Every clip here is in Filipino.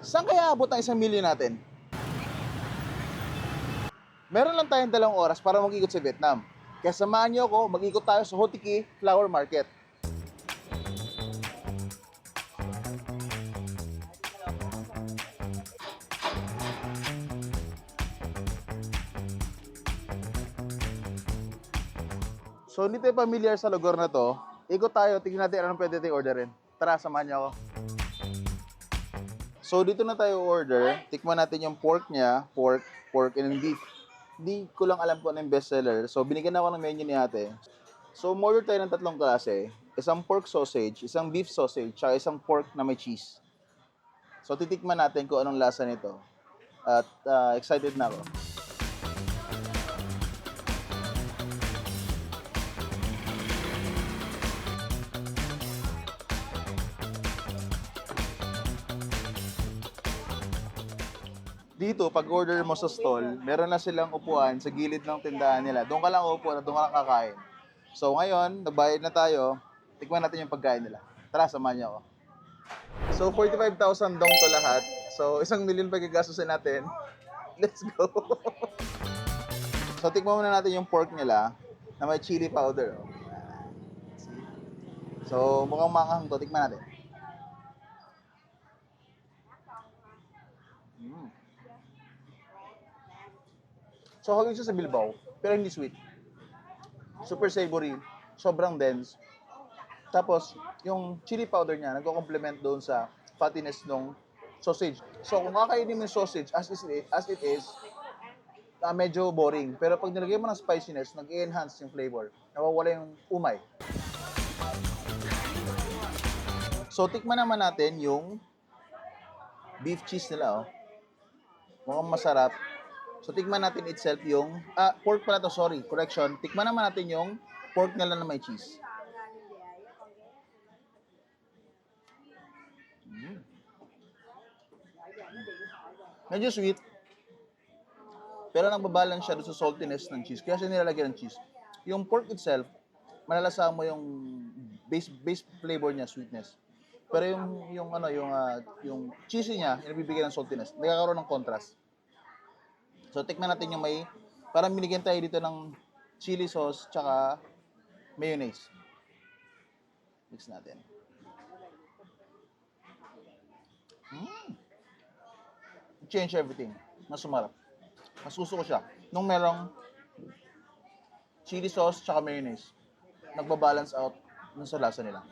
Saan kaya abot ang isang milyon natin? Meron lang tayong dalawang oras para mag-ikot sa Vietnam. Kaya samahan niyo ako, mag-ikot tayo sa Ho Chi Minh Flower Market. So, hindi tayo familiar sa lugar na to. Ikot tayo, tingnan natin anong pwede tayong orderin. Tara, samahan niyo ako. So, dito na tayo order. Tikman natin yung pork niya, pork, pork and beef. Hindi ko lang alam kung ano yung bestseller. So, binigyan ako ng menu ni ate. So, order tayo ng tatlong klase. Isang pork sausage, isang beef sausage, tsaka isang pork na may cheese. So, titikman natin kung anong lasa nito. At ah, excited na ako. Dito, pag order mo sa stall, meron na silang upuan sa gilid ng tindahan nila. Doon ka lang upo at doon ka lang kakain. So ngayon, nagbayad na tayo. Tikman natin yung pagkain nila. Tara, samahan niyo ako. So 45,000 dong to lahat. So isang million pa gagastusin natin. Let's go! so tikman muna natin yung pork nila na may chili powder. oh. So mukhang manghang to. Tikman natin. So, haging siya sa Bilbao, pero hindi sweet. Super savory, sobrang dense. Tapos, yung chili powder niya, nagko-complement doon sa fattiness ng sausage. So, kung kakainin mo yung sausage as, is, as it is, ah, medyo boring. Pero pag nilagay mo ng spiciness, nag-enhance yung flavor. Nawawala yung umay. So, tikman naman natin yung beef cheese nila, oh. Mukhang masarap. So, tikman natin itself yung, ah, pork pala to, sorry, correction. Tikman naman natin yung pork nila na may cheese. Mm. Medyo sweet. Pero nagbabalance siya sa saltiness ng cheese. Kaya siya nilalagyan ng cheese. Yung pork itself, malalasahan mo yung base base flavor niya, sweetness. Pero yung yung ano, yung ah, yung cheesy niya, yung nabibigyan ng saltiness, nagkakaroon ng contrast. So, tikman natin yung may, parang binigyan tayo dito ng chili sauce, tsaka mayonnaise. Mix natin. Mm. Change everything. Mas sumarap. Mas gusto ko siya. Nung merong chili sauce, tsaka mayonnaise, nagbabalance out dun sa lasa nila.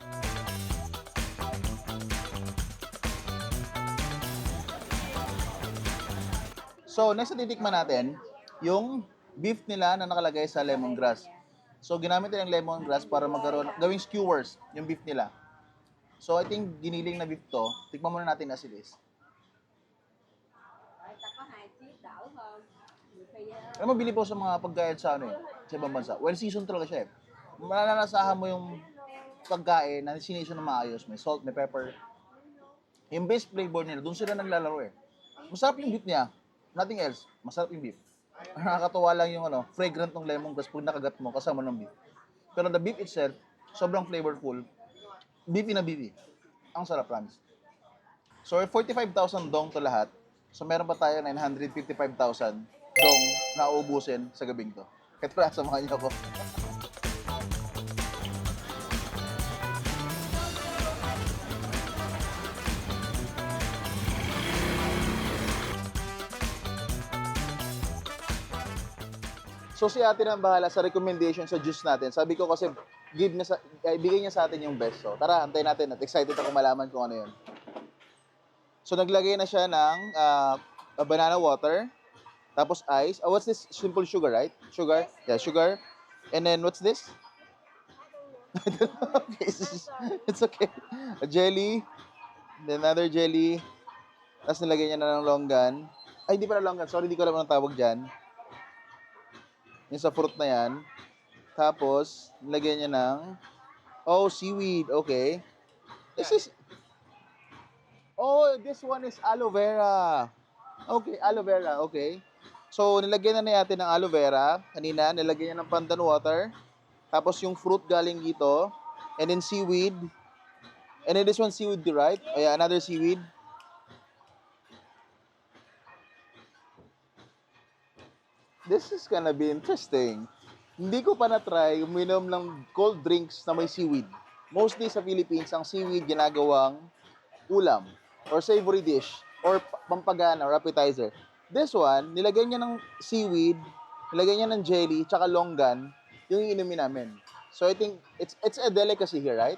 So, next titikman natin, yung beef nila na nakalagay sa lemongrass. So, ginamit nila yung lemongrass para magkaroon, gawing skewers, yung beef nila. So, I think giniling na beef to. Tikman muna natin as it is. Alam mo, bili po sa mga pagkain sa ano eh, sa ibang bansa. Well seasoned talaga siya eh. Malalasahan mo yung pagkain na sinisyon na maayos. May salt, may pepper. Yung base flavor nila, doon sila naglalaro eh. Masarap yung beef niya. Nothing else. Masarap yung beef. Nakakatawa lang yung ano, fragrant ng lemongrass pag nakagat mo kasama ng beef. Pero the beef itself, sobrang flavorful. Beefy na beefy. Ang sarap, promise. So, 45,000 dong to lahat. So, meron pa tayo 955,000 dong na uubusin sa gabing to. Kaya tara, samahan niyo ako. So si ate na ang bahala sa recommendation sa juice natin. Sabi ko kasi give niya sa, eh, bigay niya sa atin yung best. So tara, antayin natin at excited ako malaman kung ano yun. So naglagay na siya ng ah, banana water, tapos ice. Oh, what's this? Simple sugar, right? Sugar? Yeah, sugar. And then what's this? I don't know. okay, it's, just- it's okay. A jelly, then another jelly. Tapos nilagay niya na ng longgan. Ay, hindi pala longgan. Sorry, hindi ko alam anong tawag dyan. Yung sa fruit na yan. Tapos, nilagyan niya ng, oh, seaweed. Okay. This is, oh, this one is aloe vera. Okay, aloe vera. Okay. So, nilagyan na niya natin ng aloe vera. Kanina, nilagyan niya ng pandan water. Tapos, yung fruit galing dito. And then, seaweed. And then, this one, seaweed, right? Oh, yeah, another seaweed. This is gonna be interesting. Hindi ko pa na-try uminom ng cold drinks na may seaweed. Mostly sa Philippines, ang seaweed ginagawang ulam or savory dish or pa- pampagana or appetizer. This one, nilagay niya ng seaweed, nilagay niya ng jelly, tsaka longgan, yung inumin namin. So I think it's it's a delicacy here, right?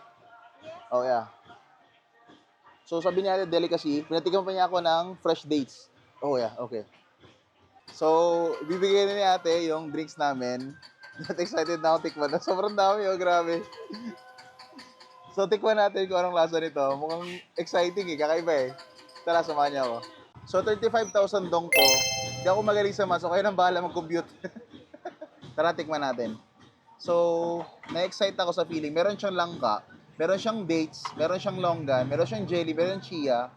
Oh yeah. So sabi niya delicacy, pinatikan pa niya ako ng fresh dates. Oh yeah, okay. So, bibigyan na ni ate yung drinks namin. Not excited na ako tikman. Sobrang dami, oh, grabe. So, tikman natin kung anong lasa nito. Mukhang exciting eh, kakaiba eh. Tara, samahan niya ako. So, 35,000 dong to. Hindi ako magaling sa maso, kaya nang bahala mag-compute. Tara, tikman natin. So, na-excite ako sa feeling. Meron siyang langka, meron siyang dates, meron siyang longgan, meron siyang jelly, meron chia,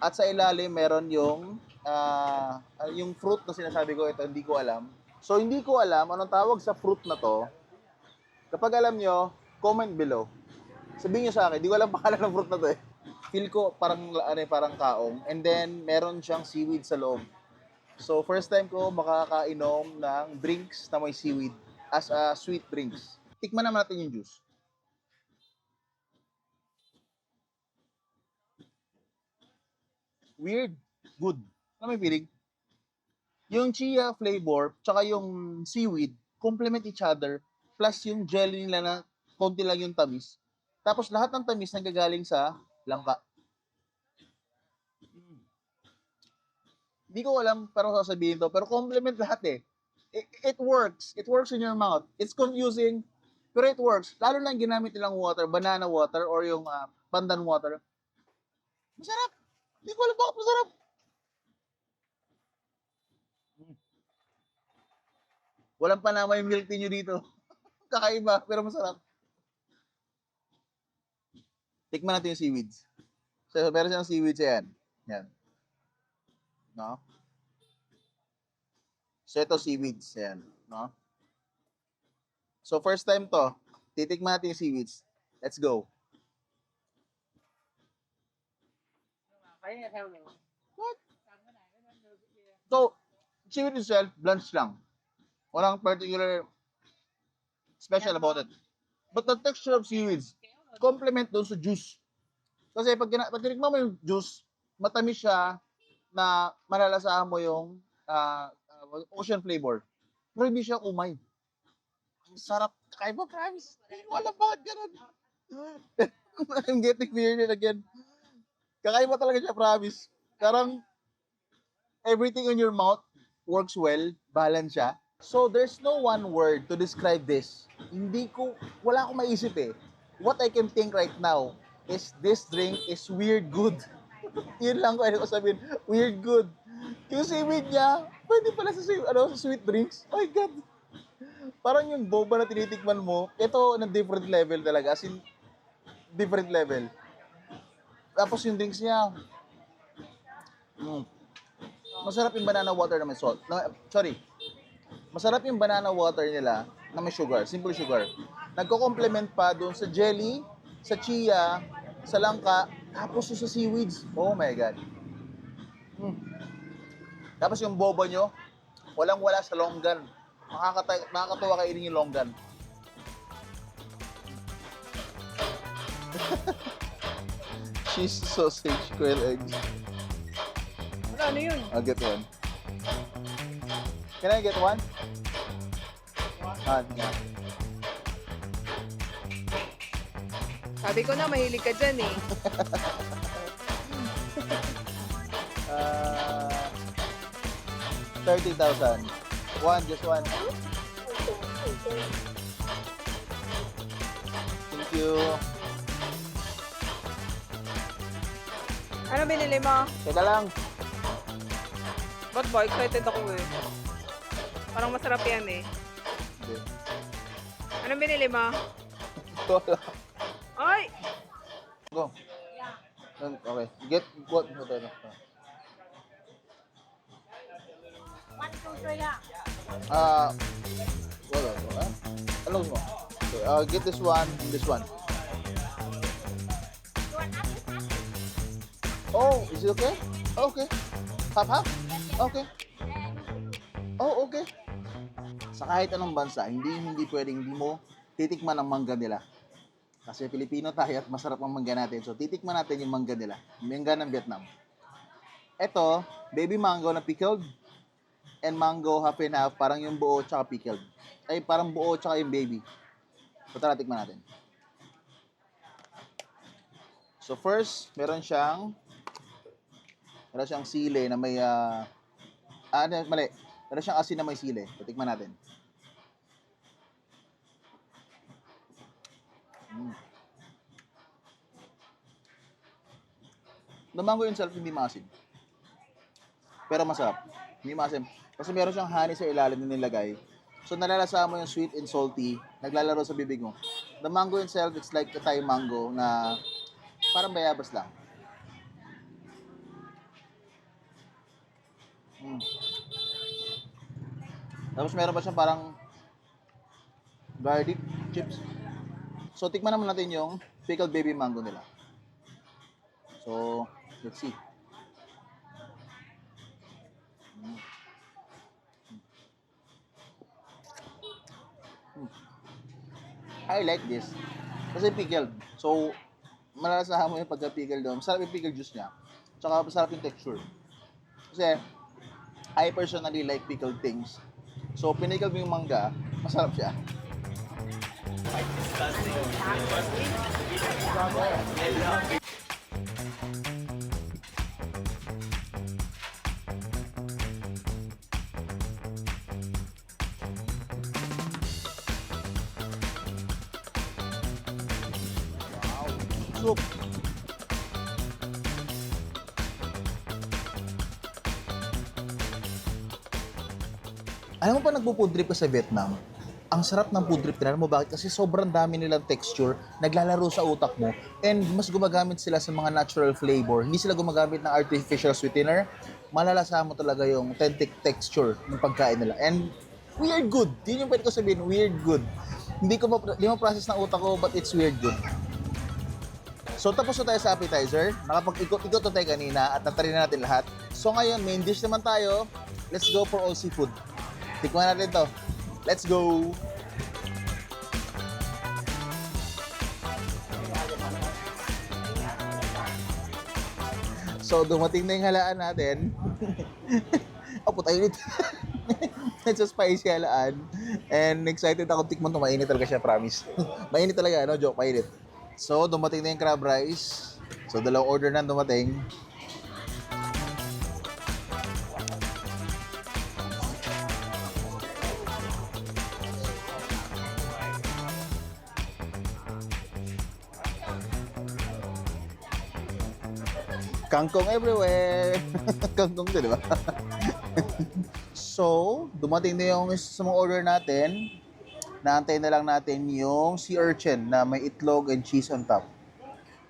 at sa ilalim meron yung ah, yung fruit na sinasabi ko, ito hindi ko alam. So, hindi ko alam anong tawag sa fruit na to. Kapag alam nyo, comment below. Sabihin nyo sa akin, di ko alam pangalan ng fruit na to eh. Feel ko parang, ano, eh, parang kaong. And then, meron siyang seaweed sa loob. So, first time ko makakainom ng drinks na may seaweed as a sweet drinks. Tikman naman natin yung juice. Weird. Good. Ano may feeling? Yung chia flavor, tsaka yung seaweed, complement each other, plus yung jelly nila na konti lang yung tamis. Tapos lahat ng tamis nanggagaling sa langka. Hindi ko alam pero sasabihin to, pero complement lahat eh. It, it works. It works in your mouth. It's confusing, pero it works. Lalo na yung ginamit nilang water, banana water or yung ah, pandan water. Masarap. Hindi ko alam bakit masarap. Walang panama yung milk tea nyo dito. Kakaiba, pero masarap. Tikman natin yung seaweeds. So, meron siyang seaweeds yan. Yan. No? So, ito seaweeds. Yan. No? So, first time to. Titikman natin yung seaweeds. Let's go. What? So, seaweed itself, blanch lang. Walang particular special about it. But the texture of seaweeds, complement doon sa juice. Kasi pag, pag tinikman mo yung juice, matamis siya na malalasahan mo yung ah, ah, ocean flavor. Pero hindi siya umay. Ang sarap. Kakaiba, promise. Hindi ko alam bakit ganun. I'm getting weirded again. Kakaiba talaga siya, promise. Parang everything in your mouth works well, balance siya. So there's no one word to describe this. Hindi ko, wala akong maisip eh. What I can think right now is this drink is weird good. Yun lang ko ano ko sabihin, weird good. Yung seaweed niya, pwede pala sa, ano, sa sweet drinks. Oh my God. Parang yung boba na tinitikman mo, ito na different level talaga. As in, different level. Tapos yung drinks niya, mm, masarap yung banana water na may salt. Na, sorry, masarap yung banana water nila na may sugar, simple sugar. Nagko-complement pa doon sa jelly, sa chia, sa langka, tapos sa seaweeds. Oh my God. Mm. Tapos yung boba nyo, walang wala sa longgan. Nakakata- nakakatawa kainin yung longgan. Cheese, sausage, quail eggs. Ano, ano yun? I'll get one. Can I get one? One, yeah. Sabi ko na, mahilig ka dyan eh. Uh, 30,000. One, just one. Thank you. Ano binili mo? Teka lang. Ba't ba? Excited ako eh. Parang masarap yan eh. Hindi. Anong binili mo? Wala. Ay! Go. Um, Okay. Get what? Two, three, ah. Ah, wala. Wala. Ano mo? Okay, uh, get this one and this one. Oh, is it okay? Okay. Half half? Okay. Oh, okay. Sa kahit anong bansa, hindi hindi pwedeng hindi mo titikman ang mangga nila. Kasi Pilipino tayo at masarap ang mangga natin. So, titikman natin yung mangga nila. Mangga ng Vietnam. Ito, baby mango na pickled and mango half and half, parang yung buo tsaka pickled. Ay, parang buo tsaka yung baby. So, tara, tikman natin. So, first, meron siyang meron siyang sile na may ah, ah, ano, mali. Meron siyang asin na may sile. So, tikman natin. The mango itself hindi maasim. Pero masarap. Hindi maasim. Kasi meron siyang honey sa ilalim na nilagay. So nalalasa mo yung sweet and salty, naglalaro sa bibig mo. The mango itself, it's like a Thai mango na parang bayabas lang. Mm. Tapos meron pa siyang parang garlic chips. So, tikman naman natin yung pickled baby mango nila. So, let's see. Mm. Mm. I like this. Kasi pickled. So, malalasahan mo yung pagka-pickled doon. Masarap yung pickled juice niya. Tsaka masarap yung texture. Kasi, I personally like pickled things. So, pinickled mo yung mangga, masarap siya. Soup. Alam mo pa nagpo-food trip ka sa Vietnam? Ang sarap ng food trip. Alam mo bakit? Kasi sobrang dami nilang texture, naglalaro sa utak mo, and mas gumagamit sila sa mga natural flavor. Hindi sila gumagamit ng artificial sweetener. Malalasa mo talaga yung authentic texture ng pagkain nila. And weird good. Yun yung pwede ko sabihin, weird good. Hindi ko ma- hindi mo process ng utak ko, but it's weird good. So tapos na tayo sa appetizer. Nakapag-ikot-ikot na tayo kanina at natry na natin lahat. So ngayon, main dish naman tayo. Let's go for all seafood. Tikman natin to. Let's go! So dumating na yung halaan natin. puta init. It's a spicy halaan. And excited ako tikman to. Mainit talaga siya, promise. mainit talaga, no? Joke, mainit. So, dumating na yung crab rice. So, dalawang order na dumating. Kangkong everywhere. Kangkong di ba? so, dumating na yung isa sa mga order natin. Naantay na lang natin yung sea urchin na may itlog and cheese on top.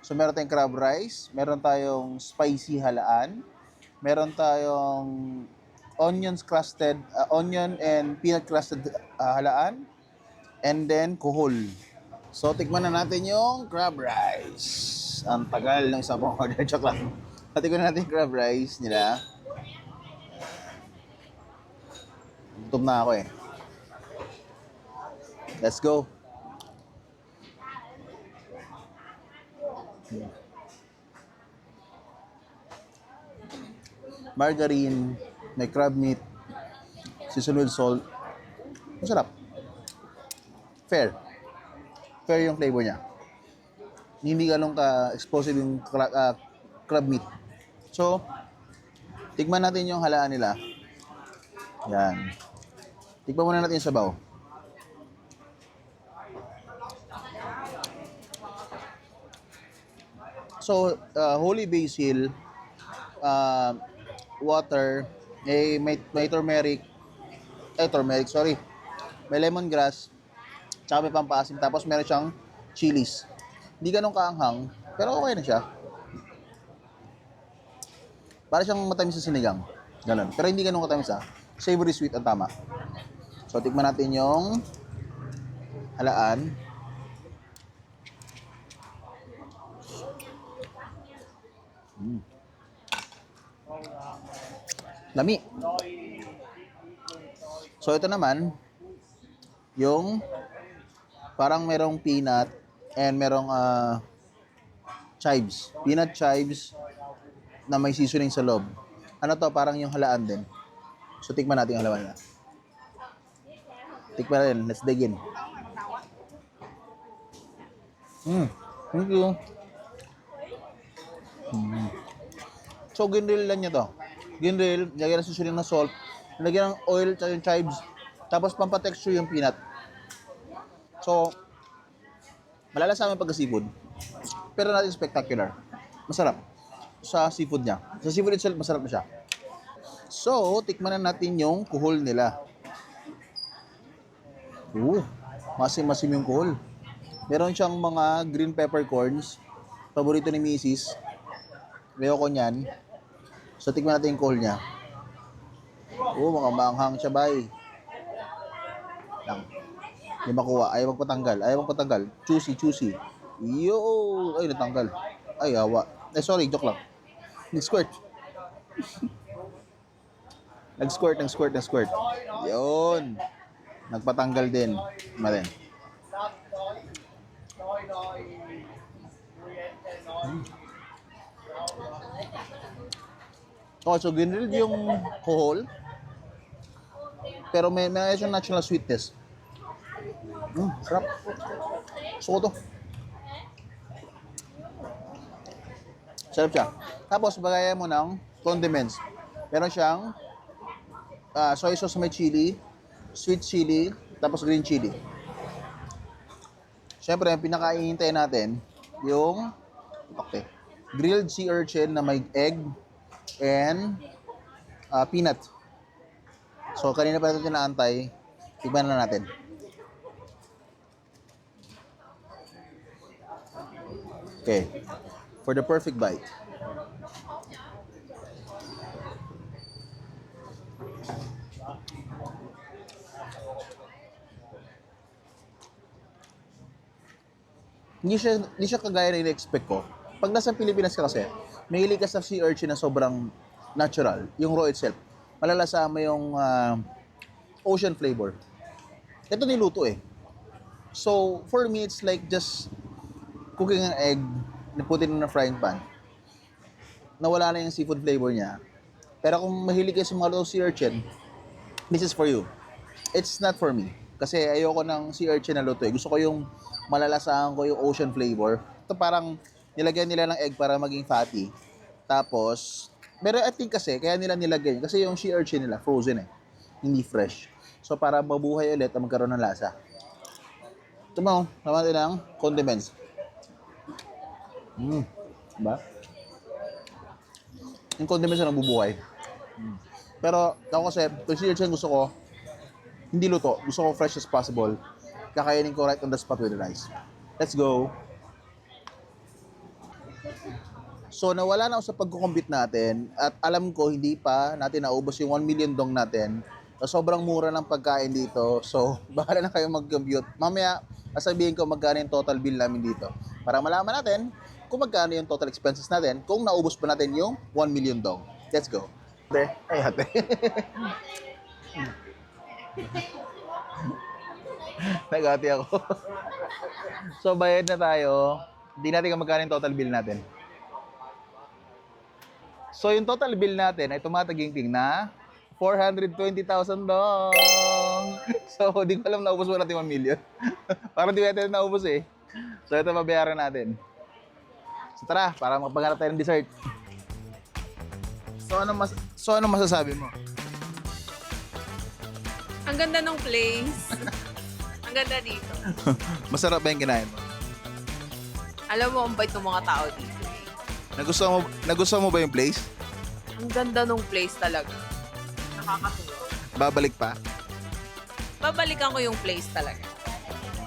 So, meron tayong crab rice, meron tayong spicy halaan, meron tayong onions crusted, uh, onion and peanut crusted uh, halaan, and then kuhol. So, tikman na natin yung crab rice. Ang tagal ng pang order. Joke lang. Na natin yung crab rice nila. Gutom na ako eh. Let's go. Margarine, may crab meat, seasoned with salt. Masarap. Fair. Fair yung flavor niya. Hindi ganun ka-explosive yung cra- ah, crab meat. So, tikman natin yung halaan nila. Yan. Tikman muna natin yung sabaw. So, uh, holy basil, uh, water, eh, may, may turmeric, eh, turmeric, sorry. May lemongrass, tsaka may pampaasim, tapos meron siyang chilies. Hindi ganun kaanghang, pero okay na siya. Para siyang matamis sa sinigang. Ganun. Pero hindi ganun katamis ah. Savory sweet ang tama. So, tikman natin yung halaan. Mm. Lami. So, ito naman, yung parang merong peanut and merong ah, chives. Peanut chives na may seasoning sa loob. Ano to? Parang yung halaan din. So, tikman natin yung halaan niya. Tikman natin. Let's dig in. Mm. Thank you. Mm. So, ginrill lang niya to. Ginrill, lagyan ng seasoning na salt, lagyan ng oil, tsaka yung chives, tapos pampatexture yung peanut. So, malalasahan yung pagka-seafood. Pero natin spectacular. Masarap. Sa seafood niya. Sa seafood itself, masarap na siya. So, tikman na natin yung kuhol nila. Oo, masim-masim yung kuhol. Meron siyang mga green peppercorns. Paborito ni Mrs. Ayoko niyan. So, tikman natin yung kuhol niya. Oo, mga maanghang siya, bay. Lang. Hindi makuha. Ayaw magpatanggal. Ayaw magpatanggal. Juicy, juicy. Yo! Ay, natanggal. Ay, awa. Eh, sorry, joke lang. Nag-squirt. nag-squirt, nag-squirt, nag-squirt. Yun. Nagpatanggal din. Marin. Oh, so ginrilled yung kohol. Pero may, may natural sweetness. Mm, sarap. Gusto to. Sarap siya. Tapos, bagayan mo ng condiments. Meron siyang ah, soy sauce may chili, sweet chili, tapos green chili. Siyempre, ang pinakaihintay natin, yung okay, grilled sea urchin na may egg and ah, peanut. So, kanina pa natin naantay. Tignan na natin. Okay. For the perfect bite. Hindi siya, hindi siya kagaya na in-expect ko. Pag nasa Pilipinas ka kasi, mahilig ka sa sea urchin na sobrang natural, yung raw itself. Malalasa mo yung ah, ocean flavor. Ito niluto eh. So, for me, it's like just cooking an egg, put it in frying pan. Nawala na yung seafood flavor niya. Pero kung mahilig kayo sa mga sea urchin, this is for you. It's not for me. Kasi ayoko ng sea urchin na luto eh. Gusto ko yung malalasahan ko yung ocean flavor. Ito parang nilagyan nila ng egg para maging fatty. Tapos, pero I think kasi, kaya nila nilagyan, kasi yung sea urchin nila, frozen eh. Hindi fresh. So, para mabuhay ulit at magkaroon ng lasa. Ito mo, naman din ang condiments. Mm. Diba? Yung condiments na nabubuhay. Mm. Pero, ako kasi, kung sea urchin gusto ko, hindi luto. Gusto ko fresh as possible. Kakainin ko right on the spot with the rice. Let's go. So, nawala na ako sa pagkukompute natin at alam ko hindi pa natin naubos yung 1 million dong natin. So, sobrang mura ng pagkain dito. So, bahala na kayo mag-compute. Mamaya, sasabihin ko magkano yung total bill namin dito. Para malaman natin kung magkano yung total expenses natin kung naubos pa natin yung 1 million dong. Let's go. Ate, ay ate. Nagati ako. so, bayad na tayo. Hindi natin kung magkano yung total bill natin. So, yung total bill natin ay tumatagingking na 420,000 dong. So, di ko alam naubos mo natin 1 million. Parang di natin naubos eh. So, ito mabayaran natin. So, tara, para magpaghanap tayo ng dessert. So, ano, mas so, ano masasabi mo? Ang ganda ng place. ang ganda dito. Masarap ba yung kinain mo? Alam mo, ang bait ng mga tao dito. eh. Nagustuhan mo, nagustuhan mo ba yung place? Ang ganda ng place talaga. Nakakatuwa. Babalik pa? Babalikan ko yung place talaga.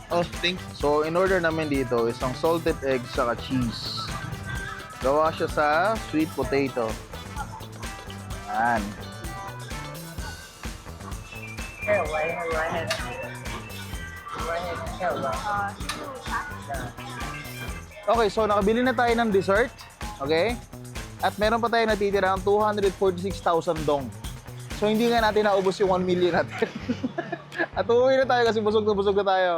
Oh, think. So, in order namin dito, isang salted egg saka cheese. Gawa siya sa sweet potato. Yan. Okay, so nakabili na tayo ng dessert. Okay? At meron pa tayo natitira ng 246,000 dong. So, hindi nga natin naubos yung 1 million natin. At uuwi na tayo kasi busog na busog na tayo.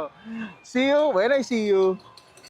See you when I see you.